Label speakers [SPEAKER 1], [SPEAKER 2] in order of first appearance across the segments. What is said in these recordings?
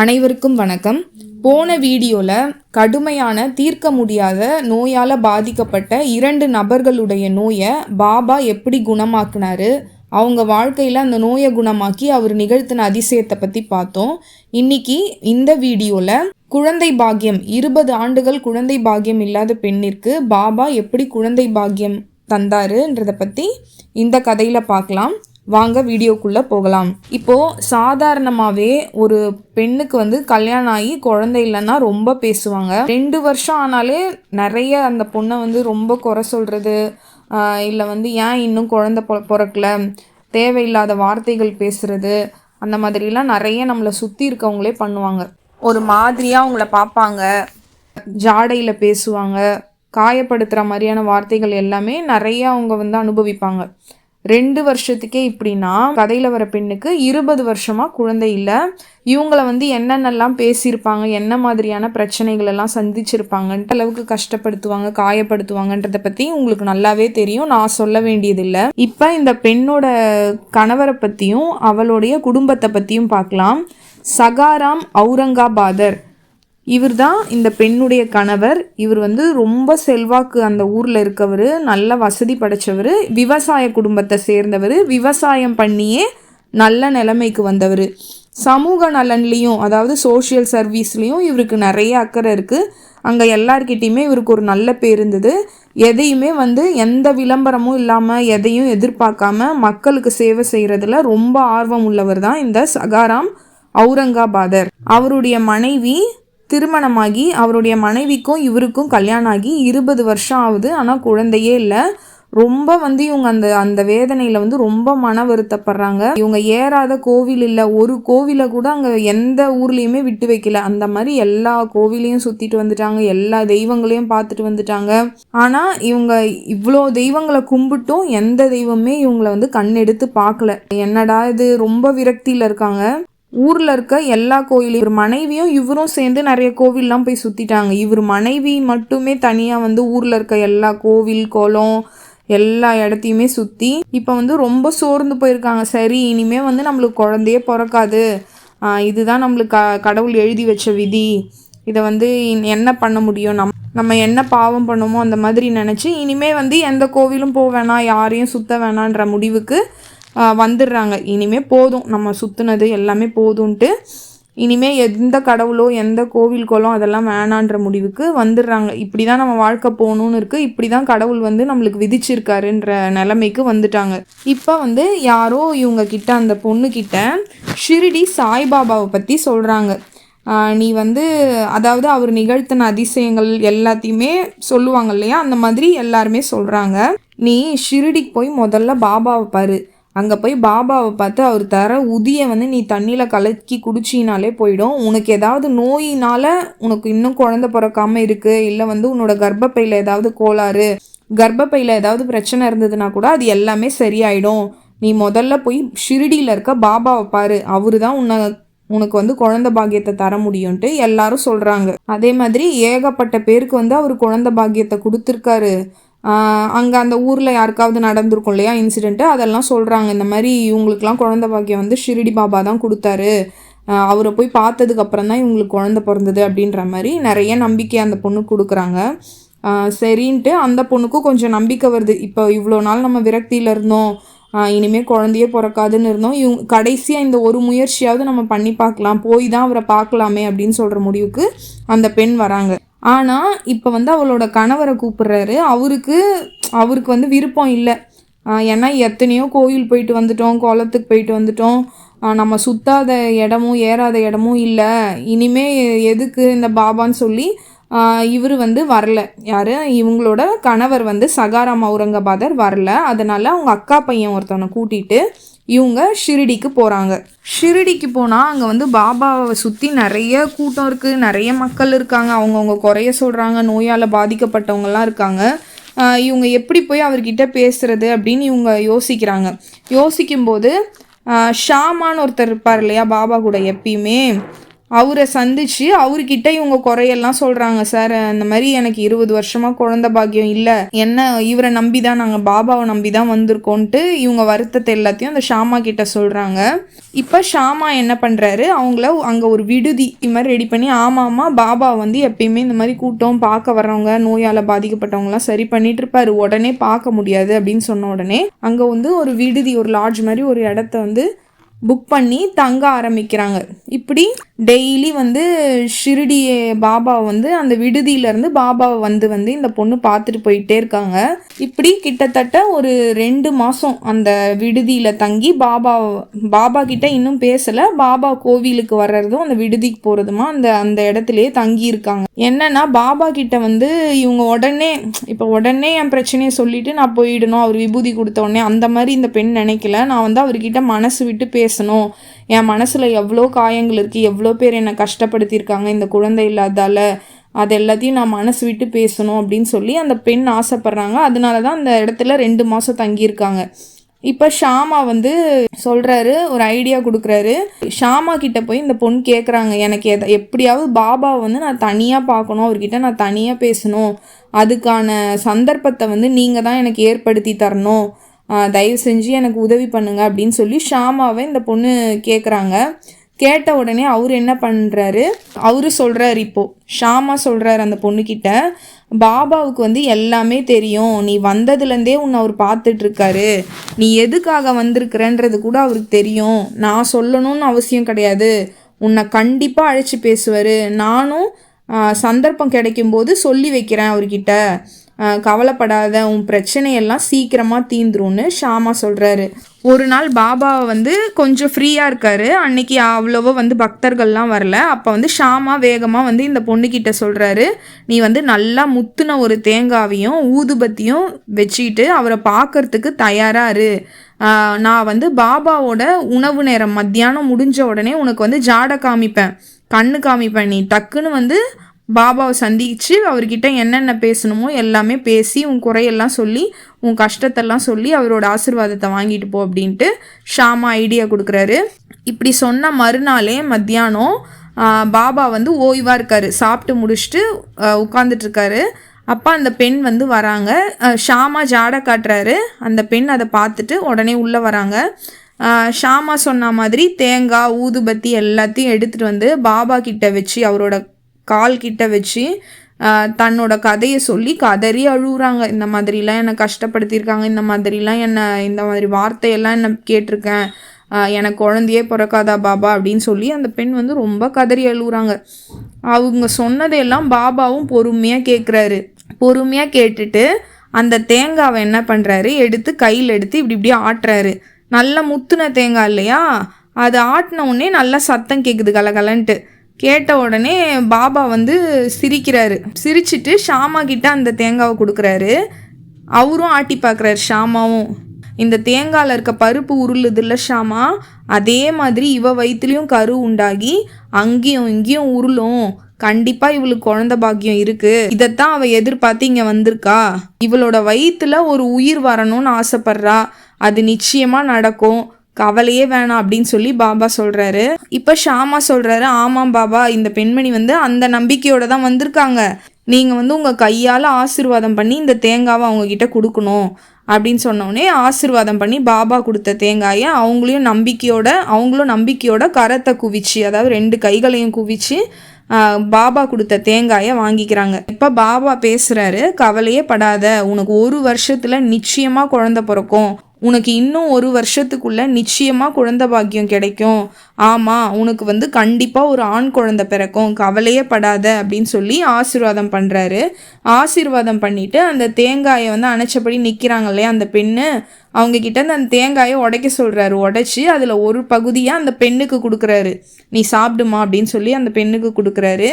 [SPEAKER 1] அனைவருக்கும் வணக்கம். போன வீடியோவில் கடுமையான தீர்க்க முடியாத நோயால் பாதிக்கப்பட்ட இரண்டு நபர்களுடைய நோயை பாபா எப்படி குணமாக்குனாரு அவங்க வாழ்க்கையில் அந்த நோயை குணமாக்கி அவர் நிகழ்த்தின அதிசயத்தை பற்றி பார்த்தோம். இன்னைக்கு இந்த வீடியோவில் குழந்தை பாக்கியம் இருபது ஆண்டுகள் குழந்தை பாக்கியம் இல்லாத பெண்ணிற்கு பாபா எப்படி குழந்தை பாக்கியம் தந்தாருன்றதை பற்றி இந்த கதையில் பார்க்கலாம். வாங்க வீடியோக்குள்ளே போகலாம். இப்போது சாதாரணமாகவே ஒரு பெண்ணுக்கு வந்து கல்யாணம் ஆகி குழந்தை இல்லைன்னா ரொம்ப பேசுவாங்க. ரெண்டு வருஷம் ஆனாலே நிறைய அந்த பொண்ணை வந்து ரொம்ப குறை சொல்கிறது இல்லை வந்து ஏன் இன்னும் குழந்தை பிறக்கல தேவையில்லாத வார்த்தைகள் பேசுகிறது அந்த மாதிரிலாம் நிறைய நம்மளை சுற்றி இருக்கவங்களே பண்ணுவாங்க. ஒரு மாதிரியாக அவங்கள பார்ப்பாங்க. ஜாடையில் பேசுவாங்க. காயப்படுத்துகிற மாதிரியான வார்த்தைகள் எல்லாமே நிறைய அவங்க வந்து அனுபவிப்பாங்க. ரெண்டு வருஷத்துக்கே இப்படின்னா கதையில் வர பெண்ணுக்கு இருபது வருஷமாக குழந்தை இல்லை. இவங்கள வந்து என்னென்னலாம் பேசியிருப்பாங்க என்ன மாதிரியான பிரச்சனைகள் எல்லாம் சந்திச்சிருப்பாங்கன்ட்டு அளவுக்கு கஷ்டப்படுத்துவாங்க காயப்படுத்துவாங்கன்றதை பற்றி உங்களுக்கு நல்லாவே தெரியும். நான் சொல்ல வேண்டியதில்லை. இப்போ இந்த பெண்ணோட கணவரை பற்றியும் அவளுடைய குடும்பத்தை பற்றியும் பார்க்கலாம். சகாராம் அவுரங்காபாதர். இவர் தான் இந்த பெண்ணுடைய கணவர். இவர் வந்து ரொம்ப செல்வாக்கு அந்த ஊரில் இருக்கவர் நல்ல வசதி படைச்சவர் விவசாய குடும்பத்தை சேர்ந்தவர் விவசாயம் பண்ணியே நல்ல நிலைமைக்கு வந்தவர். சமூக நலன்லேயும் அதாவது சோஷியல் சர்வீஸ்லேயும் இவருக்கு நிறைய அக்கறை இருக்குது அங்கே எல்லார்கிட்டேயுமே இவருக்கு ஒரு நல்ல பேர் இருந்தது. எதையுமே வந்து எந்த விளம்பரமும் இல்லாமல் எதையும் எதிர்பார்க்காம மக்களுக்கு சேவை செய்கிறதுல ரொம்ப ஆர்வம் உள்ளவர் தான் இந்த சகாராம் அவுரங்காபாதர். அவருடைய மனைவி திருமணமாகி அவருடைய மனைவிக்கும் இவருக்கும் கல்யாணம் ஆகி இருபது வருஷம் ஆகுது. ஆனால் குழந்தையே இல்லை. ரொம்ப வந்து இவங்க அந்த அந்த வேதனையில் வந்து ரொம்ப மன வருத்தப்படுறாங்க. இவங்க ஏறாத கோவில் இல்லை. ஒரு கோவிலை கூட அங்கே எந்த ஊர்லேயுமே விட்டு வைக்கல. அந்த மாதிரி எல்லா கோவிலையும் சுற்றிட்டு வந்துட்டாங்க. எல்லா தெய்வங்களையும் பார்த்துட்டு வந்துட்டாங்க. ஆனால் இவங்க இவ்வளோ தெய்வங்களை கும்பிட்டும் எந்த தெய்வமே இவங்களை வந்து கண்ணெடுத்து பார்க்கல. என்னடா இது? ரொம்ப விரக்தியில் இருக்காங்க. ஊரில் இருக்க எல்லா கோயிலும் இவர் மனைவியும் இவரும் சேர்ந்து நிறைய கோவில்லாம் போய் சுற்றிட்டாங்க இவர் மனைவி மட்டுமே தனியாக வந்து ஊரில் இருக்க எல்லா கோவில் குளம் எல்லா இடத்தையுமே சுற்றி இப்போ வந்து ரொம்ப சோர்ந்து போயிருக்காங்க. சரி இனிமே வந்து நம்மளுக்கு குழந்தையே பிறக்காது. இதுதான் நம்மளுக்கு க கடவுள் எழுதி வச்ச விதி. இதை வந்து என்ன பண்ண முடியும்? நம் நம்ம என்ன பாவம் பண்ணுமோ அந்த மாதிரி நினச்சி இனிமேல் வந்து எந்த கோவிலும் போக வேணாம் யாரையும் சுத்த வேணான்ற முடிவுக்கு வந்துடுறாங்க. இனிமே போதும். நம்ம சுற்றுனது எல்லாமே போதும்ன்ட்டு இனிமே எந்த கடவுளோ எந்த கோவில் குளம் அதெல்லாம் வேணான்ற முடிவுக்கு வந்துடுறாங்க. இப்படி தான் நம்ம வாழ்க்கை போகணுன்னு இருக்குது இப்படி தான் கடவுள் வந்து நம்மளுக்கு விதிச்சிருக்காருன்ற நிலைமைக்கு வந்துட்டாங்க. இப்போ வந்து யாரோ இவங்க கிட்ட அந்த பொண்ணு கிட்ட ஷிரிடி சாய்பாபாவை பற்றி சொல்கிறாங்க நீ வந்து அதாவது அவர் நிகழ்த்தின அதிசயங்கள் எல்லாத்தையுமே சொல்லுவாங்க இல்லையா? அந்த மாதிரி எல்லாருமே சொல்கிறாங்க நீ ஷிரிடிக்கு போய் முதல்ல பாபாவை பாரு. அங்கே போய் பாபாவை பார்த்து அவர் தர உதியை வந்து நீ தண்ணியில் கலக்கி குடிச்சினாலே போயிடும். உனக்கு ஏதாவது நோயினால் உனக்கு இன்னும் குழந்த பிறக்காமல் இருக்குது இல்லை வந்து உன்னோட கர்ப்பப்பையில் ஏதாவது கோளாறு கர்ப்பப்பையில் ஏதாவது பிரச்சனை இருந்ததுன்னா கூட அது எல்லாமே சரியாயிடும். நீ முதல்ல போய் ஷிரடியில் இருக்க பாபாவை பாரு அவரு தான் உன்னை உனக்கு வந்து குழந்த பாக்கியத்தை தர முடியும்ட்டு எல்லாரும் சொல்கிறாங்க அதே மாதிரி ஏகப்பட்ட பேருக்கு வந்து அவர் குழந்த பாக்கியத்தை கொடுத்துருக்காரு. அங்கே அந்த ஊரில் யாருக்காவது நடந்திருக்கும் இல்லையா இன்சிடெண்ட்டு அதெல்லாம் சொல்கிறாங்க இந்த மாதிரி இவங்களுக்குலாம் குழந்த பாக்கியம் வந்து ஷிரிடி பாபா தான் கொடுத்தாரு. அவரை போய் பார்த்ததுக்கப்புறம் தான் இவங்களுக்கு குழந்த பிறந்தது அப்படின்ற மாதிரி நிறைய நம்பிக்கை அந்த பொண்ணுக்கு கொடுக்குறாங்க. சரின்ட்டு அந்த பொண்ணுக்கும் கொஞ்சம் நம்பிக்கை வருது. இப்போ இவ்வளோ நாள் நம்ம விரக்தியில் இருந்தோம். இனிமேல் குழந்தையே பிறக்காதுன்னு இருந்தோம். இவங்க கடைசியாக இந்த ஒரு முயற்சியாவது நம்ம பண்ணி பார்க்கலாம். போய் தான் அவரை பார்க்கலாமே அப்படின்னு சொல்கிற முடிவுக்கு அந்த பெண் வராங்க. ஆனால் இப்போ வந்து அவளோட கணவரை கூப்பிடுறாரு. அவருக்கு அவருக்கு வந்து விருப்பம் இல்லை. ஏன்னா எத்தனையோ கோயில் போயிட்டு வந்துட்டோம் குளத்துக்கு போயிட்டு வந்துட்டோம். நம்ம சுத்தாத இடமும் ஏறாத இடமும் இல்லை. இனிமே எதுக்கு இந்த பாபான்னு சொல்லி இவர் வந்து வரல. யார்? இவங்களோட கணவர் வந்து சகாராம் அவுரங்கபாதர் வரல. அதனால் அவங்க அக்கா பையன் ஒருத்தவனை கூட்டிகிட்டு இவங்க ஷிரிடிக்கு போகிறாங்க ஷிரிடிக்கு போனால் அங்கே வந்து பாபாவை சுற்றி நிறைய கூட்டம் இருக்குது நிறைய மக்கள் இருக்காங்க. அவங்கவுங்க குறைய சொல்கிறாங்க நோயால் பாதிக்கப்பட்டவங்கலாம் இருக்காங்க. இவங்க எப்படி போய் அவர்கிட்ட பேசுறது அப்படின்னு இவங்க யோசிக்கிறாங்க. யோசிக்கும்போது ஷாமான்னு ஒருத்தர் இருப்பார் இல்லையா? பாபா கூட எப்பயுமே. அவரை சந்திச்சு அவர்கிட்ட இவங்க குறையெல்லாம் சொல்றாங்க சார் அந்த மாதிரி எனக்கு இருபது வருஷமா குழந்தை பாக்கியம் இல்லை. என்ன இவரை நம்பி தான் நாங்கள் பாபாவை நம்பி தான் வந்திருக்கோன்ட்டு இவங்க வருத்தத்தை எல்லாத்தையும் அந்த ஷாமா கிட்ட சொல்றாங்க. இப்போ ஷாமா என்ன பண்றாரு? அவங்கள அங்கே ஒரு விடுதி இது மாதிரி ரெடி பண்ணி ஆமாமா பாபா வந்து எப்பயுமே இந்த மாதிரி கூட்டம் பார்க்க வர்றவங்க நோயால் பாதிக்கப்பட்டவங்கலாம் சரி பண்ணிட்டு இருப்பாரு. உடனே பார்க்க முடியாது அப்படின்னு சொன்ன உடனே அங்கே வந்து ஒரு விடுதி ஒரு லாட்ஜ் மாதிரி ஒரு இடத்த வந்து புக் பண்ணி தங்க ஆரம்பிக்கிறாங்க. இப்படி டெய்லி வந்து ஷிரடி பாபாவை வந்து அந்த விடுதியிலேருந்து பாபாவை வந்து வந்து இந்த பொண்ணு பார்த்துட்டு போயிட்டே இருக்காங்க. இப்படி கிட்டத்தட்ட ஒரு ரெண்டு மாதம் அந்த விடுதியில் தங்கி பாபா பாபா கிட்ட இன்னும் பேசலை. பாபா கோவிலுக்கு வர்றதும் அந்த விடுதிக்கு போகிறதுமா அந்த அந்த இடத்துலையே தங்கி இருக்காங்க. என்னன்னா பாபா கிட்ட வந்து இவங்க உடனே இப்போ உடனே என் பிரச்சனையை சொல்லிட்டு நான் போயிடணும். அவர் விபூதி கொடுத்த உடனே அந்த மாதிரி இந்த பெண் நினைக்கல. நான் வந்து அவர்கிட்ட மனசு விட்டு பே பேசணும். என் மனசில் எவ்வளோ காயங்கள் இருக்குது எவ்வளோ பேர் என்னை கஷ்டப்படுத்தியிருக்காங்க இந்த குழந்தை இல்லாதால அது எல்லாத்தையும் நான் மனசு விட்டு பேசணும் அப்படின்னு சொல்லி அந்த பெண் ஆசைப்பட்றாங்க. அதனால தான் அந்த இடத்துல ரெண்டு மாதம் தங்கியிருக்காங்க. இப்போ ஷாமா வந்து சொல்கிறாரு ஒரு ஐடியா கொடுக்குறாரு. ஷாமா கிட்ட போய் இந்த பொண்ணு கேட்குறாங்க எனக்கு எதை எப்படியாவது பாபாவை வந்து நான் தனியாக பார்க்கணும் அவர்கிட்ட நான் தனியாக பேசணும். அதுக்கான சந்தர்ப்பத்தை வந்து நீங்கள் தான் எனக்கு ஏற்படுத்தி தரணும். தயவு செஞ்சு எனக்கு உதவி பண்ணுங்க அப்படின்னு சொல்லி ஷாமாவை இந்த பொண்ணு கேட்குறாங்க கேட்ட உடனே அவர் என்ன பண்ணுறாரு அவரு சொல்கிறாரு இப்போது ஷாமா சொல்கிறாரு அந்த பொண்ணுக்கிட்ட பாபாவுக்கு வந்து எல்லாமே தெரியும். நீ வந்ததுலேருந்தே உன்னை அவர் பார்த்துட்ருக்காரு. நீ எதுக்காக வந்திருக்கிறன்றது கூட அவருக்கு தெரியும். நான் சொல்லணும்னு அவசியம் கிடையாது. உன்னை கண்டிப்பாக அழைச்சி பேசுவார். நானும் சந்தர்ப்பம் கிடைக்கும்போது சொல்லி வைக்கிறேன் அவர்கிட்ட. கவலைப்படாத உன் பிரச்சனையெல்லாம் சீக்கிரமாக தீந்துரும்னு ஷாமா சொல்கிறாரு ஒரு நாள் பாபாவை வந்து கொஞ்சம் ஃப்ரீயாக இருக்காரு. அன்னைக்கு அவ்வளோவா வந்து பக்தர்கள்லாம் வரல. அப்போ வந்து ஷாமா வேகமாக வந்து இந்த பொண்ணுக்கிட்ட சொல்கிறாரு நீ வந்து நல்லா முத்துன ஒரு தேங்காவையும் ஊதுபத்தியும் வச்சுக்கிட்டு அவரை பார்க்கறதுக்கு தயாராக இரு. நான் வந்து பாபாவோட உணவு நேரம் மத்தியானம் முடிஞ்ச உடனே உனக்கு வந்து ஜாடை காமிப்பேன். கண்ணு காமிப்பேன் நீ. டக்குன்னு வந்து பாபாவை சந்திச்சு அவர்கிட்ட என்னென்ன பேசணுமோ எல்லாமே பேசி உன் குறையெல்லாம் சொல்லி உன் கஷ்டத்தெல்லாம் சொல்லி அவரோட ஆசிர்வாதத்தை வாங்கிட்டு போ அப்படின்ட்டு ஷாமா ஐடியா கொடுக்குறாரு. இப்படி சொன்ன மறுநாளே மத்தியானம் பாபா வந்து ஓய்வாக இருக்கார். சாப்பிட்டு முடிச்சுட்டு உட்காந்துட்ருக்காரு அப்போ அந்த பெண் வந்து வராங்க. ஷாமா ஜாடை காட்டுறாரு. அந்த பெண் அதை பார்த்துட்டு உடனே உள்ளே வராங்க. ஷாமா சொன்ன மாதிரி தேங்காய் ஊதுபத்தி எல்லாத்தையும் எடுத்துகிட்டு வந்து பாபா கிட்ட வச்சு அவரோட கால் கிட்ட வச்சு தன்னோட கதையை சொல்லி கதறி அழுகுறாங்க இந்த மாதிரிலாம் என்னை கஷ்டப்படுத்தியிருக்காங்க. இந்த மாதிரிலாம் என்னை இந்த மாதிரி வார்த்தையெல்லாம் என்னை கேட்டிருக்கேன். எனக்கு குழந்தையே பிறக்காதா பாபா அப்படின்னு சொல்லி அந்த பெண் வந்து ரொம்ப கதறி அழுகுறாங்க அவங்க சொன்னதையெல்லாம் பாபாவும் பொறுமையாக கேட்குறாரு பொறுமையாக கேட்டுட்டு அந்த தேங்காவை என்ன பண்ணுறாரு எடுத்து கையில் எடுத்து இப்படி இப்படி ஆட்டுறாரு. நல்ல முத்துன தேங்காய் இல்லையா? அது ஆட்டின உடனே நல்லா சத்தம் கேட்குது கலகலன்ட்டு. கேட்ட உடனே பாபா வந்து சிரிக்கிறாரு. சிரிச்சிட்டு ஷாமா கிட்ட அந்த தேங்காவை கொடுக்குறாரு. அவரும் ஆட்டி பார்க்குறாரு ஷாமாவும். இந்த தேங்காயில் இருக்க பருப்பு உருளுது இல்லை ஷாமா? அதே மாதிரி இவ வயிற்றுலையும் கரு உண்டாகி அங்கேயும் இங்கேயும் உருளும். கண்டிப்பாக இவளுக்கு குழந்த பாக்கியம் இருக்குது இதைத்தான் அவள் எதிர்பார்த்து இங்கே வந்திருக்கா. இவளோட வயிற்றுல ஒரு உயிர் வரணும்னு ஆசைப்படுறா. அது நிச்சயமாக நடக்கும். கவலையே வேணாம் அப்படின்னு சொல்லி பாபா சொல்கிறாரு இப்போ ஷாமா சொல்கிறாரு ஆமாம் பாபா இந்த பெண்மணி வந்து அந்த நம்பிக்கையோடு தான் வந்திருக்காங்க. நீங்கள் வந்து உங்கள் கையால் ஆசிர்வாதம் பண்ணி இந்த தேங்காவை அவங்கக்கிட்ட கொடுக்கணும் அப்படின்னு சொன்னோடனே ஆசிர்வாதம் பண்ணி பாபா கொடுத்த தேங்காயை அவங்களையும் நம்பிக்கையோட அவங்களும் நம்பிக்கையோட கரத்தை குவிச்சு அதாவது ரெண்டு கைகளையும் குவிச்சு பாபா கொடுத்த தேங்காயை வாங்கிக்கிறாங்க. இப்போ பாபா பேசுகிறாரு கவலையே படாத உனக்கு ஒரு வருஷத்தில் நிச்சயமாக குழந்த பிறக்கும். உனக்கு இன்னும் ஒரு வருஷத்துக்குள்ளே நிச்சயமாக குழந்த பாக்கியம் கிடைக்கும். ஆமாம் உனக்கு வந்து கண்டிப்பாக ஒரு ஆண் குழந்தை பிறக்கும். கவலையே படாத அப்படின்னு சொல்லி ஆசீர்வாதம் பண்ணுறாரு ஆசீர்வாதம் பண்ணிவிட்டு அந்த தேங்காயை வந்து அணைச்சபடி நிற்கிறாங்க இல்லையா அந்த பெண்ணு? அவங்கக்கிட்ட அந்த தேங்காயை உடைக்க சொல்கிறாரு உடைச்சி அதில் ஒரு பகுதியாக அந்த பெண்ணுக்கு கொடுக்குறாரு. நீ சாப்பிடுமா? அப்படின்னு சொல்லி அந்த பெண்ணுக்கு கொடுக்குறாரு.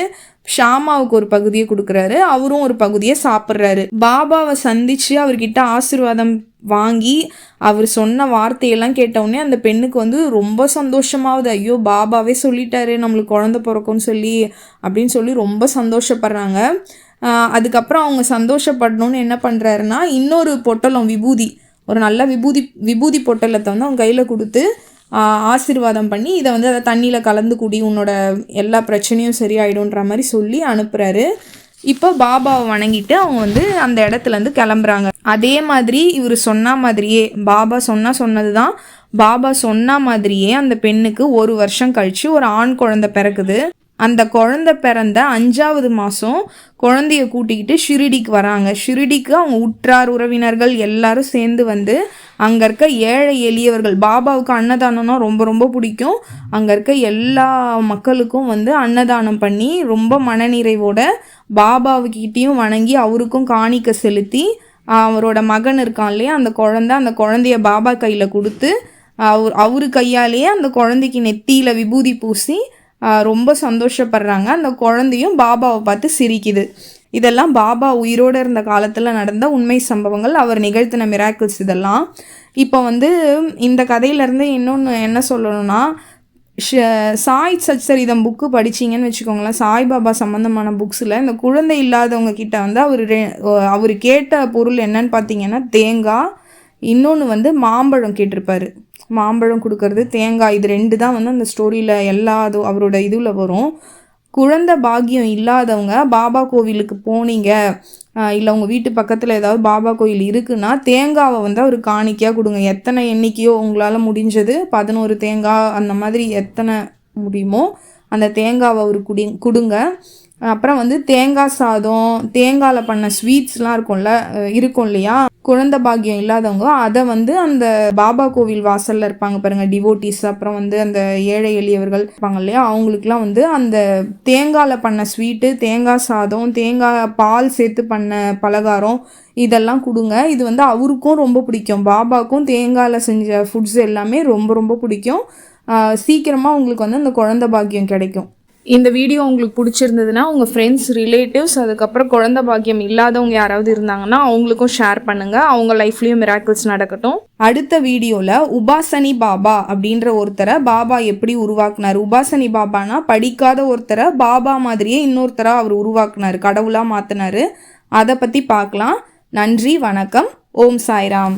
[SPEAKER 1] ஷாமாவுக்கு ஒரு பகுதியை கொடுக்குறாரு. அவரும் ஒரு பகுதியை சாப்பிட்றாரு. பாபாவை சந்தித்து அவர்கிட்ட ஆசிர்வாதம் வாங்கி அவர் சொன்ன வார்த்தையெல்லாம் கேட்டவுடனே அந்த பெண்ணுக்கு வந்து ரொம்ப சந்தோஷமாகுது ஐயோ பாபாவே சொல்லிட்டாரு நம்மளுக்கு குழந்த பிறக்கும்னு சொல்லி அப்படின்னு சொல்லி ரொம்ப சந்தோஷப்படுறாங்க. அதுக்கப்புறம் அவங்க சந்தோஷப்படணும்னு என்ன பண்ணுறாருன்னா இன்னொரு பொட்டலம் விபூதி ஒரு நல்ல விபூதி விபூதி பொட்டலத்தை வந்து அவங்க கையில் கொடுத்து ஆசீர்வாதம் பண்ணி இதை வந்து அதை தண்ணியில் கலந்து குடி உன்னோட எல்லா பிரச்சனையும் சரியாயிடும்ன்ற மாதிரி சொல்லி அனுப்புகிறாரு இப்போ பாபாவை வணங்கிட்டு அவங்க வந்து அந்த இடத்துலேருந்து கிளம்புறாங்க. அதே மாதிரி இவர் சொன்ன மாதிரியே பாபா சொன்னால் சொன்னது தான் பாபா சொன்ன மாதிரியே அந்த பெண்ணுக்கு ஒரு வருஷம் கழித்து ஒரு ஆண் குழந்தை பிறக்குது. அந்த குழந்தை பிறந்த அஞ்சாவது மாதம் குழந்தைய கூட்டிக்கிட்டு ஷிரிடிக்கு வராங்க. ஷிரிடிக்கு அவங்க உற்றார் உறவினர்கள் எல்லாரும் சேர்ந்து வந்து அங்கே இருக்க ஏழை எளியவர்கள் பாபாவுக்கு அன்னதானம்னா ரொம்ப ரொம்ப பிடிக்கும். அங்கே இருக்க எல்லா மக்களுக்கும் வந்து அன்னதானம் பண்ணி ரொம்ப மனநிறைவோட பாபாவுக்கிட்டேயும் வணங்கி அவருக்கும் காணிக்க செலுத்தி அவரோட மகன் இருக்கான் இல்லையா அந்த குழந்தை அந்த குழந்தைய பாபா கையில் கொடுத்து அவர் அவரு கையாலேயே அந்த குழந்தைக்கு நெத்தியில் விபூதி பூசி ரொம்ப சந்தோஷப்படுறாங்க. அந்த குழந்தையும் பாபாவை பார்த்து சிரிக்குது. இதெல்லாம் பாபா உயிரோடு இருந்த காலத்தில் நடந்த உண்மை சம்பவங்கள். அவர் நிகழ்த்தின மிராக்கிள்ஸ் இதெல்லாம். இப்போ வந்து இந்த கதையிலேருந்து இன்னொன்று என்ன சொல்லணும்னா சாய் சச்சரிதம் புக்கு படிச்சிங்கன்னு வச்சுக்கோங்களேன். சாய்பாபா சம்மந்தமான புக்ஸில் இந்த குழந்தை இல்லாதவங்க கிட்ட வந்து அவர் அவர் கேட்ட பொருள் என்னன்னு பார்த்தீங்கன்னா தேங்காய். இன்னொன்று வந்து மாம்பழம் கேட்டிருப்பாரு. மாம்பழம் கொடுக்கறது தேங்காய் இது ரெண்டு தான் வந்து அந்த ஸ்டோரியில் எல்லா அதுவும் அவரோட இதில் வரும். குழந்தை பாக்கியம் இல்லாதவங்க பாபா கோவிலுக்கு போனீங்க இல்லை உங்கள் வீட்டு பக்கத்தில் ஏதாவது பாபா கோயில் இருக்குன்னா தேங்காவை வந்து அவர் காணிக்கையாக கொடுங்க. எத்தனை எண்ணிக்கையோ உங்களால் முடிஞ்சது பதினோரு தேங்காய் அந்த மாதிரி எத்தனை முடியுமோ அந்த தேங்காவை அவர் குடி கொடுங்க. அப்புறம் வந்து தேங்காய் சாதம் தேங்காயில் பண்ண ஸ்வீட்ஸ்லாம் இருக்கும்ல இருக்கும் இல்லையா? குழந்த பாக்கியம் இல்லாதவங்க அதை வந்து அந்த பாபா கோவில் வாசலில் இருப்பாங்க பாருங்கள் டிவோட்டிஸ் அப்புறம் வந்து அந்த ஏழை எளியவர்கள் இருப்பாங்க இல்லையா? அவங்களுக்குலாம் வந்து அந்த தேங்காயில் பண்ண ஸ்வீட்டு தேங்காய் சாதம் தேங்காய் பால் சேர்த்து பண்ண பலகாரம் இதெல்லாம் கொடுங்க. இது வந்து அவருக்கும் ரொம்ப பிடிக்கும். பாபாவுக்கும் தேங்காயில் செஞ்ச ஃபுட்ஸ் எல்லாமே ரொம்ப ரொம்ப பிடிக்கும். சீக்கிரமாக உங்களுக்கு வந்து அந்த குழந்த பாக்கியம் கிடைக்கும். இந்த வீடியோ உங்களுக்கு பிடிச்சிருந்ததுன்னா உங்கள் ஃப்ரெண்ட்ஸ் ரிலேட்டிவ்ஸ் அதுக்கப்புறம் குழந்த பாக்கியம் இல்லாதவங்க யாராவது இருந்தாங்கன்னா அவங்களுக்கும் ஷேர் பண்ணுங்கள் அவங்க லைஃப்லேயும் மிராக்கிள்ஸ் நடக்கட்டும். அடுத்த வீடியோவில் உபாசனி பாபா அப்படின்ற ஒருத்தரை பாபா எப்படி உருவாக்குனார்? உபாசனி பாபானா படிக்காத ஒருத்தரை பாபா மாதிரியே இன்னொருத்தரை அவர் உருவாக்குனார் கடவுளாக மாற்றினார் அதை பற்றி பார்க்கலாம். நன்றி வணக்கம். ஓம் சாய்ராம்.